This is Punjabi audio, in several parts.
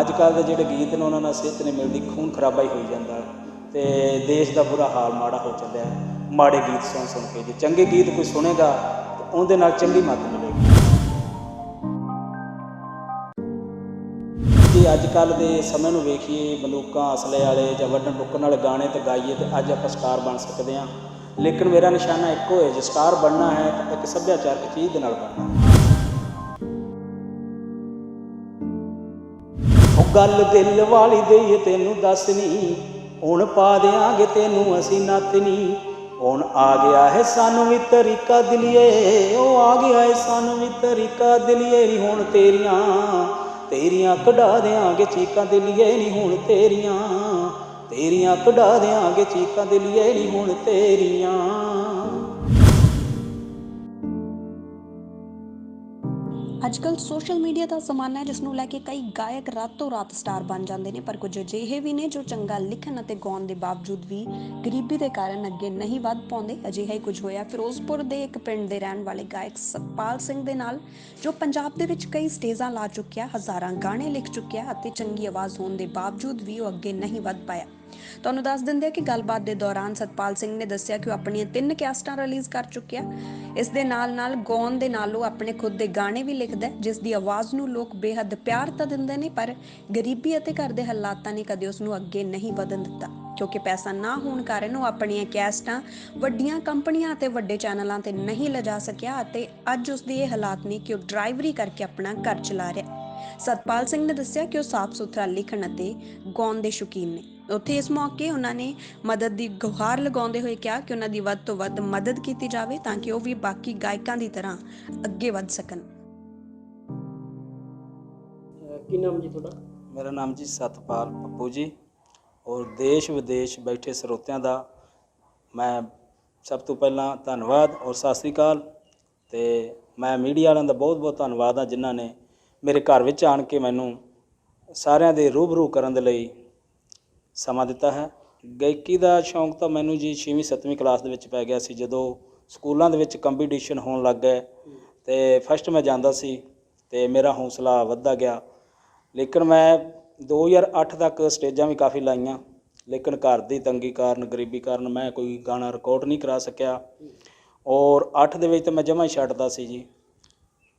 ਅੱਜ ਕੱਲ ਦੇ ਜਿਹੜੇ ਗੀਤ ਨੇ, ਉਹਨਾਂ ਨਾਲ ਸਿਹਤ ਨਹੀਂ ਮਿਲਦੀ, ਖੂਨ ਖਰਾਬਾ ਹੀ ਹੋਈ ਜਾਂਦਾ। ਤੇ ਦੇਸ਼ ਦਾ ਬੁਰਾ ਹਾਲ ਮਾੜਾ ਹੋ ਚੱਲਿਆ ਮਾੜੇ ਗੀਤ ਸੁਣ ਸੁਣ ਕੇ ਜੇ ਚੰਗੇ ਗੀਤ ਕੋਈ ਸੁਣੇਗਾ, ਤਾਂ ਉਹਦੇ ਨਾਲ ਚੰਗੀ ਮੱਤ ਮਿਲੇਗੀ। ਜੇ ਅੱਜ ਕੱਲ ਦੇ ਸਮੇਂ ਨੂੰ ਵੇਖੀਏ ਬੰਦੂਕਾਂ ਅਸਲੇ ਵਾਲੇ ਜਾਂ ਵੱਡਣ ਟੁੱਕਣ ਵਾਲੇ ਗਾਣੇ ਤੇ ਗਾਈਏ, ਤੇ ਅੱਜ ਆਪਾਂ ਸਟਾਰ ਬਣ ਸਕਦੇ ਹਾਂ। ਲੇਕਿਨ ਮੇਰਾ ਨਿਸ਼ਾਨਾ ਇੱਕੋ ਹੈ, ਜੇ ਸਟਾਰ ਬਣਨਾ ਹੈ, ਤਾਂ ਇੱਕ ਸੱਭਿਆਚਾਰਕ ਚੀਜ਼ ਦੇ ਨਾਲ ਬਣਨਾ ਹੈ। ਗੱਲ ਦਿਲ ਵਾਲੀ ਦੇਈਏ ਤੈਨੂੰ ਦੱਸਣੀ ਹੁਣ ਪਾ ਦਿਆਂਗੇ ਤੈਨੂੰ, ਅਸੀਂ ਨੱਥਨੀ। ਹੁਣ ਆ ਗਿਆ ਹੈ ਸਾਨੂੰ ਵੀ ਤਰੀਕਾ ਦਿਲੀਏ। ਉਹ ਆ ਗਿਆ ਹੈ ਸਾਨੂੰ ਵੀ ਤਰੀਕਾ ਦਿਲੀਏ। ਨਹੀਂ ਹੁਣ ਤੇਰੀਆਂ ਤੇਰੀਆਂ ਕਢਾ ਦਿਆਂਗੇ ਚੀਕਾਂ ਦਿਲੀਏ। ਨਹੀਂ ਹੁਣ ਤੇਰੀਆਂ ਤੇਰੀਆਂ ਕਢਾ ਦਿਆਂਗੇ ਚੀਕਾਂ ਦਿਲੀਏ। ਨਹੀਂ ਹੁਣ ਤੇਰੀਆਂ। ਅੱਜਕੱਲ ਸੋਸ਼ਲ ਮੀਡੀਆ ਦਾ ਜ਼ਮਾਨਾ ਹੈ, ਜਿਸ ਨੂੰ ਲੈ ਕੇ ਕਈ ਗਾਇਕ ਰਾਤੋਂ ਰਾਤ ਸਟਾਰ ਬਣ ਜਾਂਦੇ ਨੇ, ਪਰ ਕੁਝ ਅਜਿਹੇ ਵੀ ਨੇ ਜੋ ਚੰਗਾ ਲਿਖਣ ਅਤੇ ਗਾਉਣ ਦੇ ਬਾਵਜੂਦ ਵੀ ਗਰੀਬੀ ਦੇ ਕਾਰਨ ਅੱਗੇ ਨਹੀਂ ਵੱਧ ਪਾਉਂਦੇ। ਅਜਿਹਾ ਹੀ ਕੁਝ ਹੋਇਆ। ਫਿਰੋਜ਼ਪੁਰ ਦੇ ਇੱਕ ਪਿੰਡ ਦੇ ਰਹਿਣ ਵਾਲੇ ਗਾਇਕ ਸਤਪਾਲ ਸਿੰਘ ਦੇ ਨਾਲ, ਜੋ ਪੰਜਾਬ ਦੇ ਵਿੱਚ ਕਈ ਸਟੇਜਾਂ ਲਾ ਚੁੱਕਿਆ, ਹਜ਼ਾਰਾਂ ਗਾਣੇ ਲਿਖ ਚੁੱਕਿਆ ਅਤੇ ਚੰਗੀ ਆਵਾਜ਼ ਹੋਣ ਦੇ ਬਾਵਜੂਦ ਵੀ ਉਹ ਅੱਗੇ ਨਹੀਂ ਵੱਧ ਪਾਇਆ। ਤੁਹਾਨੂੰ ਦੱਸ ਦਿੰਦੇ ਆ ਕਿ ਗੱਲਬਾਤ ਦੇ ਦੌਰਾਨ ਸਤਪਾਲ ਸਿੰਘ ਨੇ ਦੱਸਿਆ ਕਿ ਉਹ ਆਪਣੀਆਂ ਤਿੰਨ ਕੈਸਟਾਂ ਰਿਲੀਜ਼ ਕਰ ਚੁੱਕਿਆ। ਇਸ ਦੇ ਨਾਲ ਨਾਲ ਗਾਉਣ ਦੇ ਨਾਲ ਉਹ ਆਪਣੇ ਖੁਦ ਦੇ ਗਾਣੇ ਵੀ ਲਿਖਦਾ ਜਿਸ ਦੀ ਆਵਾਜ਼ ਨੂੰ ਲੋਕ ਬੇਹੱਦ ਪਿਆਰ ਤਾਂ ਦਿੰਦੇ ਨੇ, ਪਰ ਗਰੀਬੀ ਅਤੇ ਘਰ ਦੇ ਹਾਲਾਤਾਂ ਨੇ ਕਦੇ ਉਸ ਨੂੰ ਅੱਗੇ ਨਹੀਂ ਵਧਣ ਦਿੱਤਾ। ਕਿਉਂਕਿ ਪੈਸਾ ਨਾ ਹੋਣ ਕਾਰਨ ਉਹ ਆਪਣੀਆਂ ਕੈਸਟਾਂ ਵੱਡੀਆਂ ਕੰਪਨੀਆਂ ਅਤੇ ਵੱਡੇ ਚੈਨਲਾਂ ਤੇ ਨਹੀਂ ਲਿਜਾ ਸਕਿਆ ਅਤੇ ਅੱਜ ਉਸ ਦੇ ਇਹ ਹਾਲਾਤ ਨੇ ਕਿ ਉਹ ਡਰਾਈਵਰੀ ਕਰਕੇ ਆਪਣਾ ਘਰ ਚਲਾ ਰਿਹਾ ਸਤਪਾਲ ਸਿੰਘ ਨੇ ਦੱਸਿਆ ਕਿ ਉਹ ਸਾਫ਼ ਸੁਥਰਾ ਲਿਖਣ ਅਤੇ ਗਾਉਣ ਦੇ ਸ਼ੌਕੀਨ ਨੇ। ਉੱਥੇ ਇਸ ਮੌਕੇ ਉਹਨਾਂ ਨੇ ਮਦਦ ਦੀ ਗੁਹਾਰ ਲਗਾਉਂਦੇ ਹੋਏ ਕਿਹਾ ਕਿ ਉਹਨਾਂ ਦੀ ਵੱਧ ਤੋਂ ਵੱਧ ਮਦਦ ਕੀਤੀ ਜਾਵੇ ਤਾਂ ਕਿ ਉਹ ਵੀ ਬਾਕੀ ਗਾਇਕਾਂ ਦੀ ਤਰ੍ਹਾਂ ਅੱਗੇ ਵੱਧ ਸਕਣ। ਕੀ ਨਾਮ ਜੀ ਤੁਹਾਡਾ? ਮੇਰਾ ਨਾਮ ਜੀ ਸਤਪਾਲ ਪੱਪੂ ਜੀ ਔਰ ਦੇਸ਼ ਵਿਦੇਸ਼ ਬੈਠੇ ਸਰੋਤਿਆਂ ਦਾ ਮੈਂ ਸਭ ਤੋਂ ਪਹਿਲਾਂ ਧੰਨਵਾਦ ਔਰ ਸਤਿ ਸ੍ਰੀ ਅਕਾਲ ਤੇ ਮੈਂ ਮੀਡੀਆ ਵਾਲਿਆਂ ਦਾ ਬਹੁਤ ਬਹੁਤ ਧੰਨਵਾਦ ਆ ਜਿਨ੍ਹਾਂ ਨੇ ਮੇਰੇ ਘਰ ਵਿੱਚ ਆਣ ਕੇ ਮੈਨੂੰ ਸਾਰਿਆਂ ਦੇ ਰੂਬਰੂ ਕਰਨ ਦੇ ਲਈ ਸਮਾਂ ਦਿੱਤਾ ਹੈ। ਗਾਇਕੀ ਦਾ ਸ਼ੌਂਕ ਤਾਂ ਮੈਨੂੰ ਜੀ 6ਵੀਂ 7ਵੀਂ ਕਲਾਸ ਦੇ ਵਿੱਚ ਪੈ ਗਿਆ ਸੀ, ਜਦੋਂ ਸਕੂਲਾਂ ਦੇ ਵਿੱਚ ਕੰਪੀਟੀਸ਼ਨ ਹੋਣ ਲੱਗ ਗਏ ਤੇ ਫਸਟ ਮੈਂ ਜਾਂਦਾ ਸੀ ਤੇ ਮੇਰਾ ਹੌਸਲਾ ਵੱਧਦਾ ਗਿਆ। ਲੇਕਿਨ ਮੈਂ 2008 ਤੱਕ ਸਟੇਜਾਂ ਵੀ ਕਾਫੀ ਲਾਈਆਂ। ਲੇਕਿਨ ਘਰ ਦੀ ਤੰਗੀ ਕਾਰਨ, ਗਰੀਬੀ ਕਾਰਨ ਮੈਂ ਕੋਈ ਗਾਣਾ ਰਿਕਾਰਡ ਨਹੀਂ ਕਰਾ ਸਕਿਆ। ਔਰ 8 ਦੇ ਵਿੱਚ ਤਾਂ ਮੈਂ ਜਮਾ ਹੀ ਛੱਡਦਾ ਸੀ ਜੀ।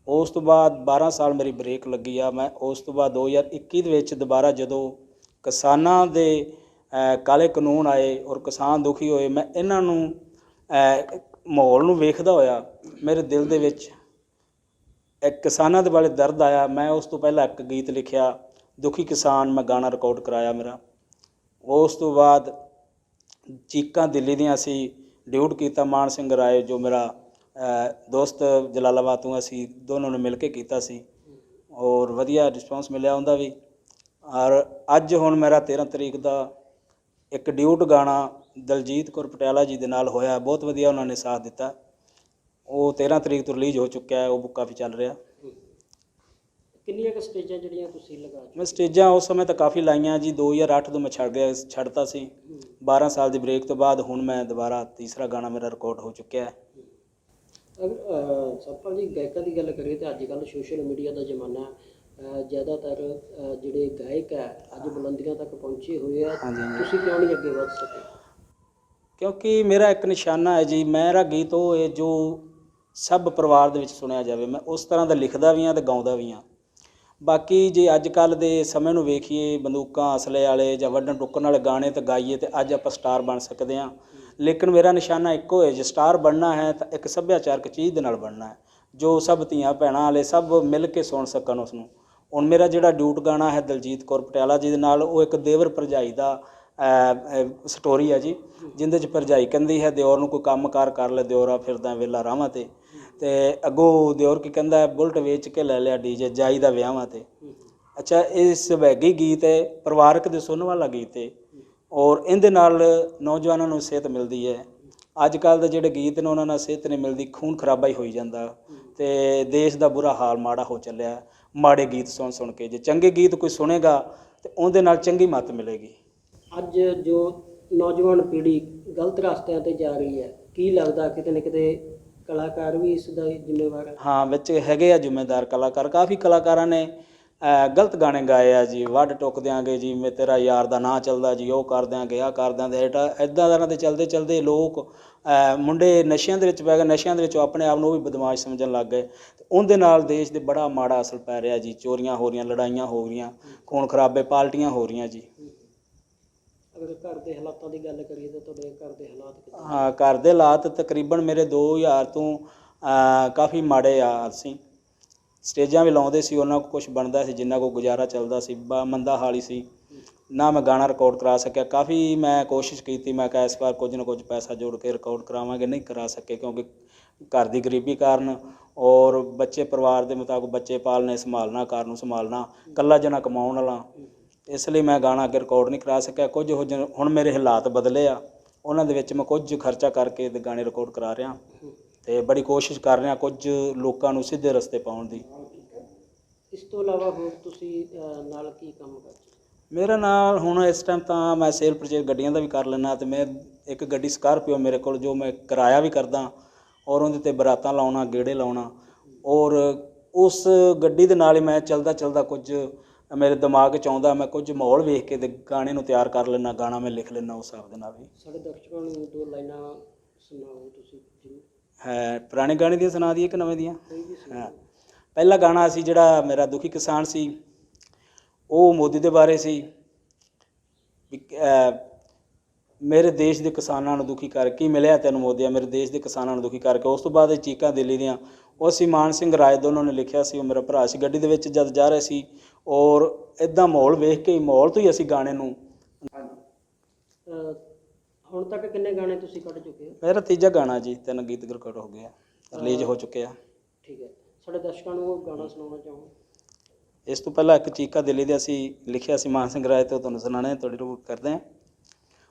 ਉਸ ਤੋਂ ਬਾਅਦ 12 ਸਾਲ ਮੇਰੀ ਬ੍ਰੇਕ ਲੱਗੀ ਆ। ਮੈਂ ਉਸ ਤੋਂ ਬਾਅਦ 2021 ਦੇ ਵਿੱਚ ਦੁਬਾਰਾ ਜਦੋਂ ਕਿਸਾਨਾਂ ਦੇ ਕਾਲੇ ਕਾਨੂੰਨ ਆਏ ਔਰ ਕਿਸਾਨ ਦੁਖੀ ਹੋਏ, ਮੈਂ ਇਹਨਾਂ ਨੂੰ ਮਾਹੌਲ ਨੂੰ ਵੇਖਦਾ ਹੋਇਆ, ਮੇਰੇ ਦਿਲ ਦੇ ਵਿੱਚ ਇੱਕ ਕਿਸਾਨਾਂ ਦੇ ਬਾਰੇ ਦਰਦ ਆਇਆ। ਮੈਂ ਉਸ ਤੋਂ ਪਹਿਲਾਂ ਇੱਕ ਗੀਤ ਲਿਖਿਆ, ਦੁਖੀ ਕਿਸਾਨ, ਮੈਂ ਗਾਣਾ ਰਿਕਾਰਡ ਕਰਾਇਆ ਮੇਰਾ। ਉਸ ਤੋਂ ਬਾਅਦ ਚੀਕਾਂ ਦਿੱਲੀ ਦੀਆਂ ਅਸੀਂ ਡਿਊਟ ਕੀਤਾ, ਮਾਨ ਸਿੰਘ ਰਾਏ ਜੋ ਮੇਰਾ ਦੋਸਤ ਜਲਾਲਾਬਾਦ ਤੋਂ ਅਸੀਂ ਦੋਨੋਂ ਨੇ ਮਿਲ ਕੇ ਕੀਤਾ ਸੀ ਔਰ ਵਧੀਆ ਰਿਸਪਾਂਸ ਮਿਲਿਆ ਉਹਦਾ ਵੀ। ਔਰ ਅੱਜ ਹੁਣ ਮੇਰਾ 13 ਤਰੀਕ ਦਾ ਇੱਕ ਡਿਊਟ ਗਾਣਾ ਦਲਜੀਤ ਕੌਰ ਪਟਿਆਲਾ ਜੀ ਦੇ ਨਾਲ ਹੋਇਆ ਬਹੁਤ ਵਧੀਆ ਉਹਨਾਂ ਨੇ ਸਾਥ ਦਿੱਤਾ। ਉਹ 13 ਤਰੀਕ ਤੋਂ ਰਿਲੀਜ਼ ਹੋ ਚੁੱਕਿਆ ਹੈ ਉਹ ਬੁੱਕ ਕਾਫੀ ਚੱਲ ਰਿਹਾ। ਕਿੰਨੀਆਂ ਕੁ ਸਟੇਜਾਂ ਜਿਹੜੀਆਂ ਤੁਸੀਂ ਲਗਾ ਮੈਂ ਸਟੇਜਾਂ ਉਸ ਸਮੇਂ ਤਾਂ ਕਾਫੀ ਲਾਈਆਂ ਜੀ 2008 ਤੋਂ ਮੈਂ ਛੱਡ ਗਿਆ ਛੱਡਤਾ ਸੀ। 12 ਸਾਲ ਦੀ ਬ੍ਰੇਕ ਤੋਂ ਬਾਅਦ ਹੁਣ ਮੈਂ ਦੁਬਾਰਾ ਤੀਸਰਾ ਗਾਣਾ ਮੇਰਾ ਰਿਕਾਰਡ ਹੋ ਚੁੱਕਿਆ ਹੈ। ਅਗਰ ਜੀ ਗਾਇਕਾਂ ਦੀ ਗੱਲ ਕਰੀਏ ਤਾਂ ਅੱਜ ਕੱਲ੍ਹ ਸੋਸ਼ਲ ਮੀਡੀਆ ਦਾ ਜ਼ਮਾਨਾ ਹੈ। ਜ਼ਿਆਦਾਤਰ ਜਿਹੜੇ ਗਾਇਕ ਹੈ ਅੱਜ ਬੁਲੰਦੀਆਂ ਤੱਕ ਪਹੁੰਚੇ ਹੋਏ ਆ। ਤੁਸੀਂ ਕਿਉਂ ਨਹੀਂ ਅੱਗੇ ਵਧ ਸਕੇ? ਕਿਉਂਕਿ ਮੇਰਾ ਇੱਕ ਨਿਸ਼ਾਨਾ ਹੈ ਜੀ ਮੇਰਾ ਗੀਤ ਉਹ ਹੈ ਜੋ ਸਭ ਪਰਿਵਾਰ ਦੇ ਵਿੱਚ ਸੁਣਿਆ ਜਾਵੇ ਮੈਂ ਉਸ ਤਰ੍ਹਾਂ ਦਾ ਲਿਖਦਾ ਵੀ ਹਾਂ ਤੇ ਗਾਉਂਦਾ ਵੀ ਹਾਂ। ਬਾਕੀ ਜੇ ਅੱਜ ਕੱਲ ਦੇ ਸਮੇਂ ਨੂੰ ਵੇਖੀਏ ਬੰਦੂਕਾਂ ਅਸਲੇ ਵਾਲੇ ਜਾਂ ਵੱਡਣ ਟੁੱਕਣ ਵਾਲੇ ਗਾਣੇ ਤੇ ਗਾਈਏ ਤੇ ਅੱਜ ਆਪਾਂ ਸਟਾਰ ਬਣ ਸਕਦੇ ਹਾਂ। ਲੇਕਿਨ ਮੇਰਾ ਨਿਸ਼ਾਨਾ ਇੱਕੋ ਹੈ ਜੇ ਸਟਾਰ ਬਣਨਾ ਹੈ ਤਾਂ ਇੱਕ ਸੱਭਿਆਚਾਰਕ ਚੀਜ਼ ਦੇ ਨਾਲ ਬਣਨਾ ਹੈ ਜੋ ਸਭ ਧੀਆਂ ਭੈਣਾਂ ਵਾਲੇ ਸਭ ਮਿਲ ਕੇ ਸੁਣ ਸਕਣ ਉਸ ਨੂੰ ਹੁਣ ਮੇਰਾ ਜਿਹੜਾ ਡਿਊਟ ਗਾਣਾ ਹੈ ਦਲਜੀਤ ਕੌਰ ਪਟਿਆਲਾ ਜੀ ਦੇ ਨਾਲ, ਉਹ ਇੱਕ ਦੇਵਰ ਭਰਜਾਈ ਦਾ ਸਟੋਰੀ ਹੈ ਜੀ, ਜਿੰਦੇ ਚ ਭਰਜਾਈ ਕਹਿੰਦੀ ਹੈ, ਦਿਓਰ ਨੂੰ ਕੋਈ ਕੰਮਕਾਰ ਕਰ ਲੈ, ਦਿਓਰਾ ਫਿਰਦਾ ਵੇਲਾ ਰਾਵਾਂ ਤੇ। ਤੇ ਅੱਗੋਂ ਦਿਓਰ ਕੀ ਕਹਿੰਦਾ ਬੁਲਟ ਵੇਚ ਕੇ ਲੈ ਲਿਆ ਡੀਜੇ ਜਾਈ ਦਾ ਵਿਆਹਾਂ ਤੇ। ਅੱਛਾ ਇਹ ਸਵੈਗੀ ਗੀਤ ਹੈ, ਪਰਿਵਾਰਕ ਦੇ ਸੁਣਨ ਵਾਲਾ ਗੀਤ ਹੈ ਔਰ ਇਹਦੇ ਨਾਲ ਨੌਜਵਾਨਾਂ ਨੂੰ ਸਿਹਤ ਮਿਲਦੀ ਹੈ। ਅੱਜ ਕੱਲ ਦੇ ਜਿਹੜੇ ਗੀਤ ਨੇ, ਉਹਨਾਂ ਨਾਲ ਸਿਹਤ ਨਹੀਂ ਮਿਲਦੀ, ਖੂਨ ਖਰਾਬਾ ਹੀ ਹੋਈ ਜਾਂਦਾ। ਤੇ ਦੇਸ਼ ਦਾ ਬੁਰਾ ਹਾਲ ਮਾੜਾ ਹੋ ਚੱਲਿਆ। ਮਾੜੇ ਗੀਤ ਸੁਣ ਸੁਣ ਕੇ ਜੇ ਚੰਗੇ ਗੀਤ ਕੋਈ ਸੁਣੇਗਾ ਤੇ ਉਹਦੇ ਨਾਲ ਚੰਗੀ ਮੱਤ ਮਿਲੇਗੀ। ਅੱਜ ਜੋ ਨੌਜਵਾਨ ਪੀੜ੍ਹੀ ਗਲਤ ਰਸਤਿਆਂ ਤੇ ਜਾ ਰਹੀ ਹੈ ਕੀ ਲੱਗਦਾ ਕਿਤੇ ਨਾ ਕਿਤੇ ਕਲਾਕਾਰ ਵੀ ਇਸ ਦਾ ਜ਼ਿੰਮੇਵਾਰ ਹੈ ਹਾਂ ਵਿੱਚ ਹੈਗੇ ਆ ਜ਼ਿੰਮੇਦਾਰ ਕਲਾਕਾਰ ਕਾਫੀ ਕਲਾਕਾਰਾਂ ਨੇ ਗਲਤ ਗਾਣੇ ਗਾਏ ਆ ਜੀ ਵੱਢ ਟੁੱਕ ਦਿਆਂਗੇ ਜੀ ਮੈਂ ਤੇਰਾ ਯਾਰ ਦਾ ਨਾਂ ਚੱਲਦਾ ਜੀ ਉਹ ਕਰ ਦਿਆਂਗੇ ਆ ਕਰ ਦਿਆਂਗੇ ਇਦਾਂ ਦਾ ਦੇ ਚਲਦੇ ਚਲਦੇ ਲੋਕ ਮੁੰਡੇ ਨਸ਼ਿਆਂ ਦੇ ਵਿੱਚ ਪੈ ਗਏ ਨਸ਼ਿਆਂ ਦੇ ਵਿੱਚ ਆਪਣੇ ਆਪ ਨੂੰ ਵੀ ਬਦਮਾਸ਼ ਸਮਝਣ ਲੱਗ ਗਏ। ਤੇ ਉਹਦੇ ਨਾਲ ਦੇਸ਼ ਦੇ ਬੜਾ ਮਾੜਾ ਅਸਰ ਪੈ ਰਿਹਾ ਜੀ ਚੋਰੀਆਂ ਹੋ ਰਹੀਆਂ ਲੜਾਈਆਂ ਹੋ ਰਹੀਆਂ ਖੂਨ ਖਰਾਬੇ ਪਾਲਟੀਆਂ ਹੋ ਰਹੀਆਂ ਜੀ। ਅਗਰ ਘਰ ਦੇ ਹਾਲਾਤਾਂ ਦੀ ਗੱਲ ਕਰੀਏ ਤਾਂ ਤੁਹਾਡੇ ਘਰ ਦੇ ਹਾਲਾਤ ਹਾਂ ਘਰ ਦੇ ਹਾਲਾਤ ਤਕਰੀਬਨ ਮੇਰੇ 2000 ਤੋਂ ਅਹ, ਕਾਫੀ ਮਾੜੇ ਆ ਅਸੀਂ। ਸਟੇਜਾਂ ਵੀ ਲਾਉਂਦੇ ਸੀ, ਉਹਨਾਂ ਕੋਲ ਕੁਝ ਬਣਦਾ ਸੀ, ਜਿੰਨਾ ਕੋ ਗੁਜ਼ਾਰਾ ਚੱਲਦਾ ਸੀ, ਬਾ ਮੰਦਾ ਹਾਲੀ ਸੀ। ਨਾ ਮੈਂ ਗਾਣਾ ਰਿਕਾਰਡ ਕਰਾ ਸਕਿਆ। ਕਾਫੀ ਮੈਂ ਕੋਸ਼ਿਸ਼ ਕੀਤੀ, ਮੈਂ ਕਿਹਾ ਇਸ ਵਾਰ ਕੁਝ ਨਾ ਕੁਝ ਪੈਸਾ ਜੋੜ ਕੇ ਰਿਕਾਰਡ ਕਰਾਵਾਂਗੇ। ਨਹੀਂ ਕਰਾ ਸਕੇ ਕਿਉਂਕਿ ਘਰ ਦੀ ਗਰੀਬੀ ਕਾਰਨ ਔਰ ਬੱਚੇ ਪਰਿਵਾਰ ਦੇ ਮੁਤਾਬਕ ਬੱਚੇ ਪਾਲਣੇ ਸੰਭਾਲਣਾ, ਘਰ ਨੂੰ ਸੰਭਾਲਣਾ, ਇਕੱਲਾ ਜਣਾ ਕਮਾਉਣ ਵਾਲਾ। ਇਸ ਲਈ ਮੈਂ ਗਾਣਾ ਅੱਗੇ ਰਿਕਾਰਡ ਨਹੀਂ ਕਰਾ ਸਕਿਆ। ਕੁਝ ਹੋ ਜਨ- ਹੁਣ ਮੇਰੇ ਹਾਲਾਤ ਬਦਲੇ ਆ। ਉਹਨਾਂ ਦੇ ਵਿੱਚ ਮੈਂ ਕੁਝ ਖਰਚਾ ਕਰਕੇ ਤੇ ਗਾਣੇ ਰਿਕਾਰਡ ਕਰਾ ਰਿਹਾ। ਤੇ ਬੜੀ ਕੋਸ਼ਿਸ਼ ਕਰ ਰਿਹਾ ਕੁਝ ਲੋਕਾਂ ਨੂੰ ਸਿੱਧੇ ਰਸਤੇ ਪਾਉਣ ਦੀ। ਇਸ ਤੋਂ ਇਲਾਵਾ ਹੋਰ ਤੁਸੀਂ ਅਹ, ਨਾਲ ਕੀ ਕੰਮ ਕਰਦੇ ਮੇਰਾ ਨਾਲ ਹੁਣ ਇਸ ਟਾਈਮ ਤਾਂ ਮੈਂ ਸੇਲ ਪਰਚੇਜ ਗੱਡੀਆਂ ਦਾ ਵੀ ਕਰ ਲੈਣਾ ਤੇ ਮੈਂ ਇੱਕ ਗੱਡੀ ਸਕਾਰਪੀਓ ਮੇਰੇ ਕੋਲ ਜੋ ਮੈਂ ਕਿਰਾਇਆ ਵੀ ਕਰਦਾ ਔਰ ਉਹਦੇ ਤੇ ਬਰਾਤਾਂ ਲਾਉਣਾ ਗੇੜੇ ਲਾਉਣਾ ਔਰ ਉਸ ਗੱਡੀ ਦੇ ਨਾਲ ਹੀ ਮੈਂ ਚਲਦਾ ਚਲਦਾ ਕੁਝ ਮੇਰੇ ਦਿਮਾਗ 'ਚ ਆਉਂਦਾ ਮੈਂ ਕੁਝ ਮਾਹੌਲ ਵੇਖ ਕੇ ਤੇ ਗਾਣੇ ਨੂੰ ਤਿਆਰ ਕਰ ਲੈਣਾ ਗਾਣਾ ਮੈਂ ਲਿਖ ਲੈਣਾ ਉਸ ਹਿਸਾਬ ਦੇ ਨਾਲ ਵੀ। ਸਾਡੇ ਦਰਸ਼ਕਾਂ ਨੂੰ ਦੋ ਲਾਈਨਾਂ ਸੁਣਾਓ ਤੁਸੀਂ ਜ਼ਰੂਰ ਹੈ ਪੁਰਾਣੇ ਗਾਣੇ ਦੀਆਂ ਸੁਣਾ ਦਈਏ ਕਿ ਨਵੇਂ ਦੀਆਂ? ਕੋਈ ਵੀ ਸੁਣਾਓ। ਪਹਿਲਾ ਗਾਣਾ ਸੀ ਜਿਹੜਾ ਮੇਰਾ ਦੁਖੀ ਕਿਸਾਨ ਸੀ ਉਹ ਮੋਦੀ ਦੇ ਬਾਰੇ ਸੀ ਮੇਰੇ ਦੇਸ਼ ਦੇ ਕਿਸਾਨਾਂ ਨੂੰ ਦੁਖੀ ਕਰ ਕੀ ਮਿਲਿਆ ਤੈਨੂੰ ਮੋਦੀਆ ਮੇਰੇ ਦੇਸ਼ ਦੇ ਕਿਸਾਨਾਂ ਨੂੰ ਦੁਖੀ ਕਰਕੇ। ਉਸ ਤੋਂ ਬਾਅਦ ਇਹ ਚੀਕਾਂ ਦਿੱਲੀ ਦੀਆਂ ਉਹ ਸੀ ਮਾਨ ਸਿੰਘ ਰਾਏ ਦੋਨੋਂ ਨੇ ਲਿਖਿਆ ਸੀ ਉਹ ਮੇਰਾ ਭਰਾ ਸੀ। ਗੱਡੀ ਦੇ ਵਿੱਚ ਜਦ ਜਾ ਰਹੇ ਸੀ ਔਰ ਇਦਾਂ ਮਾਹੌਲ ਵੇਖ ਕੇ ਹੀ ਮਾਹੌਲ ਤੋਂ ਹੀ ਅਸੀਂ ਗਾਣੇ ਨੂੰ ਹੁਣ ਤੱਕ ਕਿੰਨੇ ਗਾਣੇ ਤੁਸੀਂ ਕੱਢ ਚੁੱਕੇ ਹੋ? ਮੇਰਾ ਤੀਜਾ ਗਾਣਾ ਜੀ ਤਿੰਨ ਗੀਤ ਰਿਕਾਰਡ ਹੋ ਗਿਆ ਰਿਲੀਜ਼ ਹੋ ਚੁੱਕੇ ਆ। ਠੀਕ ਹੈ। ਸਾਡੇ ਦਰਸ਼ਕਾਂ ਨੂੰ ਉਹ ਗਾਣਾ ਸੁਣਾਉਣਾ ਚਾਹੋ ਇਸ ਤੋਂ ਪਹਿਲਾਂ ਇੱਕ ਚੀਕਾ ਦਿੱਲੀ ਦੇ ਅਸੀਂ ਲਿਖਿਆ ਸੀ ਮਾਨ ਸਿੰਘ ਰਾਏ ਤੋਂ ਤੁਹਾਨੂੰ ਸੁਣਾਣੇ ਤੁਹਾਡੀ ਰਿਪੋਰਟ ਕਰਦੇ ਹਾਂ।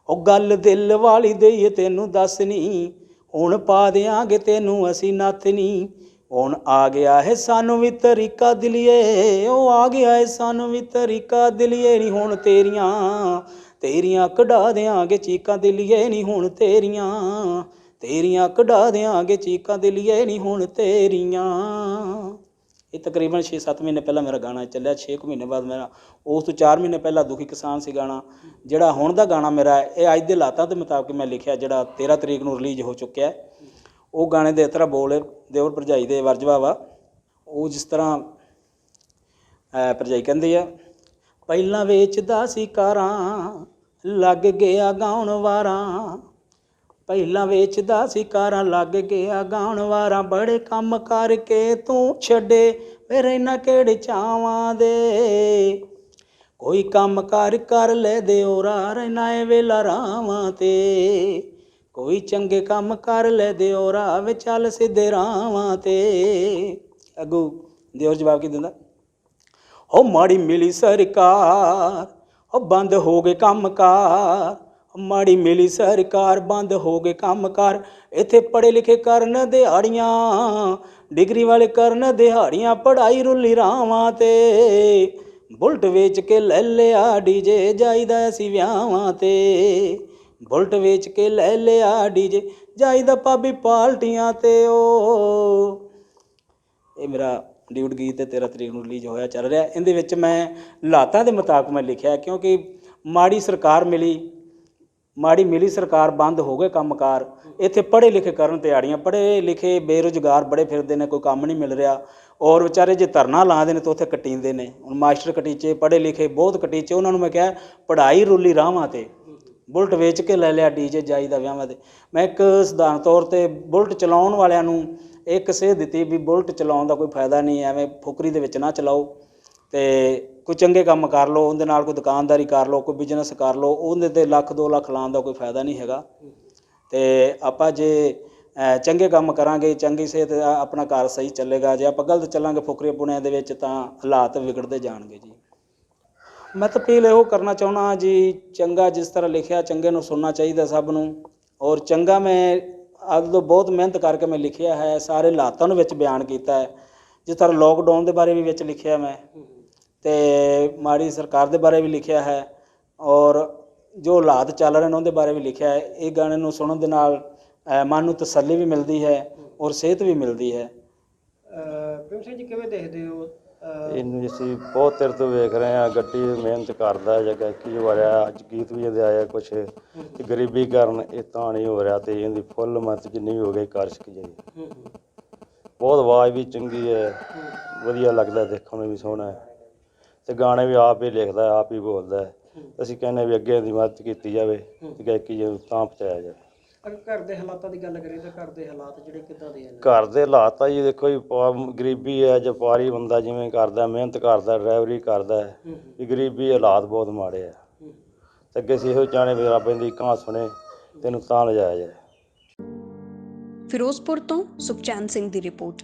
ਉਹ ਗੱਲ ਦਿਲ ਵਾਲੀ ਦੇਈਏ ਤੈਨੂੰ ਦੱਸਣੀ ਹੁਣ ਪਾ ਦਿਆਂਗੇ ਤੈਨੂੰ, ਅਸੀਂ ਨੱਥਨੀ ਹੁਣ ਆ ਗਿਆ ਹੈ ਸਾਨੂੰ ਵੀ ਤਰੀਕਾ ਦਿਲੀਏ। ਉਹ ਆ ਗਿਆ ਹੈ ਸਾਨੂੰ ਵੀ ਤਰੀਕਾ ਦਿਲੀਏ। ਨਹੀਂ ਹੁਣ ਤੇਰੀਆਂ ਤੇਰੀਆਂ ਕਢਾ ਦਿਆਂਗੇ, ਚੀਕਾਂ ਦਿਲੀਏ। ਨਹੀਂ ਹੁਣ ਤੇਰੀਆਂ। ਤੇਰੀਆਂ ਕਢਾ ਦਿਆਂਗੇ, ਚੀਕਾਂ ਦੇ ਦਿਲੀਏ ਨਹੀਂ ਹੁਣ ਤੇਰੀਆਂ। ਇਹ ਤਕਰੀਬਨ 6-7 ਮਹੀਨੇ ਪਹਿਲਾਂ ਮੇਰਾ ਗਾਣਾ ਚੱਲਿਆ 6 ਕੁ ਮਹੀਨੇ ਬਾਅਦ ਮੇਰਾ, ਉਸ ਤੋਂ 4 ਮਹੀਨੇ ਪਹਿਲਾਂ ਦੁਖੀ ਕਿਸਾਨ ਸੀ ਗਾਣਾ, ਜਿਹੜਾ ਹੁਣ ਦਾ ਗਾਣਾ ਮੇਰਾ, ਇਹ ਅੱਜ ਦੇ ਹਾਲਾਤਾਂ ਦੇ ਮੁਤਾਬਕ ਮੈਂ ਲਿਖਿਆ, ਜਿਹੜਾ 13 ਤਰੀਕ ਨੂੰ ਰਿਲੀਜ਼ ਹੋ ਚੁੱਕਿਆ ਉਹ ਗਾਣੇ ਦੇ ਇਸ ਤਰ੍ਹਾਂ ਬੋਲ ਦੇਵਰ ਭਰਜਾਈ ਦੇ ਵਰਜਵਾਵਾ, ਉਹ ਜਿਸ ਤਰ੍ਹਾਂ ਭਰਜਾਈ ਕਹਿੰਦੀ ਆ, ਪਹਿਲਾਂ ਵੇਚਦਾ ਸੀ ਕਾਰਾਂ, ਲੱਗ ਗਿਆ ਗਾਉਣ ਵਾਰਾਂ ਪਹਿਲਾਂ ਵੇਚਦਾ ਸੀ ਕਾਰਾਂ ਲੱਗ ਗਿਆ, ਗਾਉਣ ਵਾਰਾਂ ਬੜੇ ਕੰਮ ਕਰਕੇ ਤੂੰ ਛੱਡੇ ਮੇਰੇ ਨਾ ਕਿਹੜੇ ਚਾਵਾਂ ਦੇ? ਕੋਈ ਕੰਮ ਕਰ ਕਰ ਲੈ ਦਿਓ ਦਿਓਰਾ ਰਹਿਣਾ ਏ ਵੇਲਾ ਰਾਵਾਂ ਤੇ। ਕੋਈ ਚੰਗੇ ਕੰਮ ਕਰ ਲੈ ਦਿਓਰਾ ਵੇ ਚੱਲ ਸਿੱਧੇ ਰਾਵਾਂ ਤੇ। ਅਗੂ ਦਿਓਰ ਜਵਾਬ ਕੀ ਦਿੰਦਾ? ਹੋ ਮਾੜੀ ਮਿਲੀ ਸਰਕਾਰ ਹੋ ਬੰਦ ਹੋ ਗਏ ਕੰਮ ਕਾਰ ਮਾੜੀ ਮਿਲੀ ਸਰਕਾਰ ਬੰਦ ਹੋ ਗਏ ਕੰਮਕਾਰ। ਇੱਥੇ ਪੜੇ ਲਿਖੇ ਕਰਨ ਦਿਹਾੜੀਆਂ, ਡਿਗਰੀ ਵਾਲੇ ਕਰਨ ਦਿਹਾੜੀਆਂ ਪੜਾਈ ਰੁੱਲੀ ਰਾਵਾਂ ਤੇ। ਬੁਲਟ ਵੇਚ ਕੇ ਲੈ ਲਿਆ ਡੀਜੇ, ਜਾਈਦਾ ਅਸੀਂ ਵਿਆਹਾਂ ਤੇ। ਬੁਲਟ ਵੇਚ ਕੇ ਲੈ ਲਿਆ ਡੀਜੇ, ਜਾਈਦਾ ਪਾਬੀ ਪਾਲਟੀਆਂ ਤੇ ਓ। ਇਹ ਮੇਰਾ ਡਿਊਟ ਗੀਤ ਹੈ 13 ਤਰੀਕ ਨੂੰ ਰਿਲੀਜ਼ ਹੋਇਆ, ਚੱਲ ਰਿਹਾ। ਇਹਦੇ ਵਿੱਚ ਮੈਂ ਲਾਤਾਂ ਦੇ ਮੁਤਾਬਕ ਮੈਂ ਲਿਖਿਆ, ਕਿਉਂਕਿ ਮਾੜੀ ਸਰਕਾਰ ਮਿਲੀ ਮਾੜੀ ਮਿਲੀ ਸਰਕਾਰ ਬੰਦ ਹੋ ਗਏ ਕੰਮਕਾਰ, ਇੱਥੇ ਪੜ੍ਹੇ ਲਿਖੇ ਕਰਨ ਤਿਆੜੀਆਂ ਪੜ੍ਹੇ ਲਿਖੇ ਬੇਰੁਜ਼ਗਾਰ ਬੜੇ ਫਿਰਦੇ ਨੇ, ਕੋਈ ਕੰਮ ਨਹੀਂ ਮਿਲ ਰਿਹਾ, ਔਰ ਵਿਚਾਰੇ ਜੇ ਧਰਨਾ ਲਾਉਂਦੇ ਨੇ ਤਾਂ ਉੱਥੇ ਕਟੀਂਦੇ ਨੇ, ਹੁਣ ਮਾਸਟਰ ਕਟੀਚੇ, ਪੜ੍ਹੇ ਲਿਖੇ ਬਹੁਤ ਕਟੀਚੇ, ਉਹਨਾਂ ਨੂੰ ਮੈਂ ਕਿਹਾ ਪੜ੍ਹਾਈ ਰੁੱਲੀ ਰਾਹਾਂ ਤੇ, ਬੁਲਟ ਵੇਚ ਕੇ ਲੈ ਲਿਆ ਡੀਜੇ ਜਾਈਦਾ ਵਿਆਹਾਂ ਤੇ, ਮੈਂ ਇੱਕ ਸਧਾਰਨ ਤੌਰ ਤੇ ਬੁਲਟ ਚਲਾਉਣ ਵਾਲਿਆਂ ਨੂੰ ਇੱਕ ਸੇਧ ਦਿੱਤੀ ਵੀ ਬੁਲਟ ਚਲਾਉਣ ਦਾ ਕੋਈ ਫਾਇਦਾ ਨਹੀਂ, ਐਵੇਂ ਫੁਕਰੀ ਦੇ ਵਿੱਚ ਨਾ ਚਲਾਓ, ਤੇ ਕੋਈ ਚੰਗੇ ਕੰਮ ਕਰ ਲਓ, ਉਹਦੇ ਨਾਲ ਕੋਈ ਦੁਕਾਨਦਾਰੀ ਕਰ ਲਓ, ਕੋਈ ਬਿਜ਼ਨਸ ਕਰ ਲਓ, ਉਹਦੇ ਤੇ ਲੱਖ 2 ਲੱਖ ਲਾਉਣ ਦਾ ਕੋਈ ਫਾਇਦਾ ਨਹੀਂ ਹੈਗਾ। ਤੇ ਆਪਾਂ ਜੇ ਚੰਗੇ ਕੰਮ ਕਰਾਂਗੇ, ਚੰਗੀ ਸਿਹਤ ਆਪਣਾ ਘਰ ਸਹੀ ਚੱਲੇਗਾ, ਜੇ ਆਪਾਂ ਗਲਤ ਚੱਲਾਂਗੇ ਫੁਕਰੇ ਪੁਣਿਆਂ ਦੇ ਵਿੱਚ, ਤਾਂ ਹਾਲਾਤ ਵਿਗੜਦੇ ਜਾਣਗੇ ਜੀ। ਮੈਂ ਤਾਂ ਅਪੀਲ ਇਹੋ ਕਰਨਾ ਚਾਹਣਾ ਜੀ, ਚੰਗਾ ਜਿਸ ਤਰ੍ਹਾਂ ਲਿਖਿਆ, ਚੰਗੇ ਨੂੰ ਸੁਣਨਾ ਚਾਹੀਦਾ ਸਭ ਨੂੰ। ਔਰ ਚੰਗਾ ਮੈਂ ਅੱਜ ਤੋਂ ਬਹੁਤ ਮਿਹਨਤ ਕਰਕੇ ਮੈਂ ਲਿਖਿਆ ਹੈ, ਸਾਰੇ ਹਾਲਾਤਾਂ ਨੂੰ ਵਿੱਚ ਬਿਆਨ ਕੀਤਾ ਹੈ। ਜਿਸ ਤਰ੍ਹਾਂ ਲੋਕਡਾਊਨ ਦੇ ਬਾਰੇ ਵੀ ਵਿੱਚ ਲਿਖਿਆ ਮੈਂ। ਤੇ ਮਾੜੀ ਸਰਕਾਰ ਦੇ ਬਾਰੇ ਵੀ ਲਿਖਿਆ ਹੈ ਔਰ ਜੋ ਹਾਲਾਤ ਚੱਲ ਰਹੇ ਨੇ ਉਹਦੇ ਬਾਰੇ ਵੀ ਲਿਖਿਆ ਹੈ। ਇਹ ਗਾਣੇ ਨੂੰ ਸੁਣਨ ਦੇ ਨਾਲ ਮਨ ਨੂੰ ਤਸੱਲੀ ਵੀ ਮਿਲਦੀ ਹੈ ਔਰ ਸਿਹਤ ਵੀ ਮਿਲਦੀ ਹੈ। ਸਿੰਘ ਜੀ ਕਿਵੇਂ ਦੇਖਦੇ ਹੋ? ਇਹਨੂੰ ਅਸੀਂ ਬਹੁਤ ਚਿਰ ਤੋਂ ਵੇਖ ਰਹੇ ਹਾਂ ਗੱਡੀ ਮਿਹਨਤ ਕਰਦਾ ਜਾਂ ਗਾਇਕੀ ਵਾਰਿਆ ਅੱਜ ਗੀਤ ਵੀ ਇਹਦੇ ਆਇਆ ਕੁਛ। ਤੇ ਗਰੀਬੀ ਕਾਰਨ ਇਹ ਤਾਂ ਨਹੀਂ ਹੋ ਰਿਹਾ ਤੇ ਇਹਦੀ ਫੁੱਲ ਮਤ ਜਿੰਨੀ ਵੀ ਹੋ ਗਈ ਕਰ ਸਕੀ ਜਾਈ ਹੂੰ ਹੂੰ। ਬਹੁਤ ਆਵਾਜ਼ ਵੀ ਚੰਗੀ ਹੈ ਵਧੀਆ ਲੱਗਦਾ ਦੇਖਣ ਨੂੰ ਵੀ ਸੋਹਣਾ ਹੈ। ਤੇ ਗਾਣੇ ਵੀ ਆਪ ਹੀ ਲਿਖਦਾ ਆਪ ਹੀ ਬੋਲਦਾ ਹੈ। ਅਸੀਂ ਕਹਿੰਦੇ ਵੀ ਅੱਗੇ ਦੀ ਮਦਦ ਕੀਤੀ ਜਾਵੇ ਤੇ ਗਾਇਕੀ ਨੂੰ ਤਾਂ ਪਹੁੰਚਾਇਆ ਜਾਵੇ। ਅਗਰ ਘਰ ਦੇ ਹਾਲਾਤਾਂ ਦੀ ਗੱਲ ਕਰੀਏ ਤਾਂ ਘਰ ਦੇ ਹਾਲਾਤ ਜਿਹੜੇ ਕਿੱਦਾਂ ਦੇ ਹਨ ਘਰ ਦੇ ਹਾਲਾਤ ਆ ਜੀ ਦੇਖੋ ਜੀ ਪਾ- ਗਰੀਬੀ ਹੈ ਵਪਾਰੀ ਬੰਦਾ ਜਿਵੇਂ ਕਰਦਾ ਮਿਹਨਤ ਕਰਦਾ ਡਰਾਈਵਰੀ ਕਰਦਾ ਹੈ ਹੂੰ ਵੀ ਗਰੀਬੀ ਹਾਲਾਤ ਬਹੁਤ ਮਾੜੇ ਆ। ਹੂੰ। ਤੇ ਅੱਗੇ ਅਸੀਂ ਇਹੋ ਚਾਹਣੇ ਵੀ ਰੱਬ ਦੀ ਕਾਂ ਸੁਣੇ ਤੈਨੂੰ ਤਾਂ ਲਿਜਾਇਆ ਜਾਏ। ਫਿਰੋਜ਼ਪੁਰ ਤੋਂ ਸੁਖਚੈਨ ਸਿੰਘ ਦੀ ਰਿਪੋਰਟ।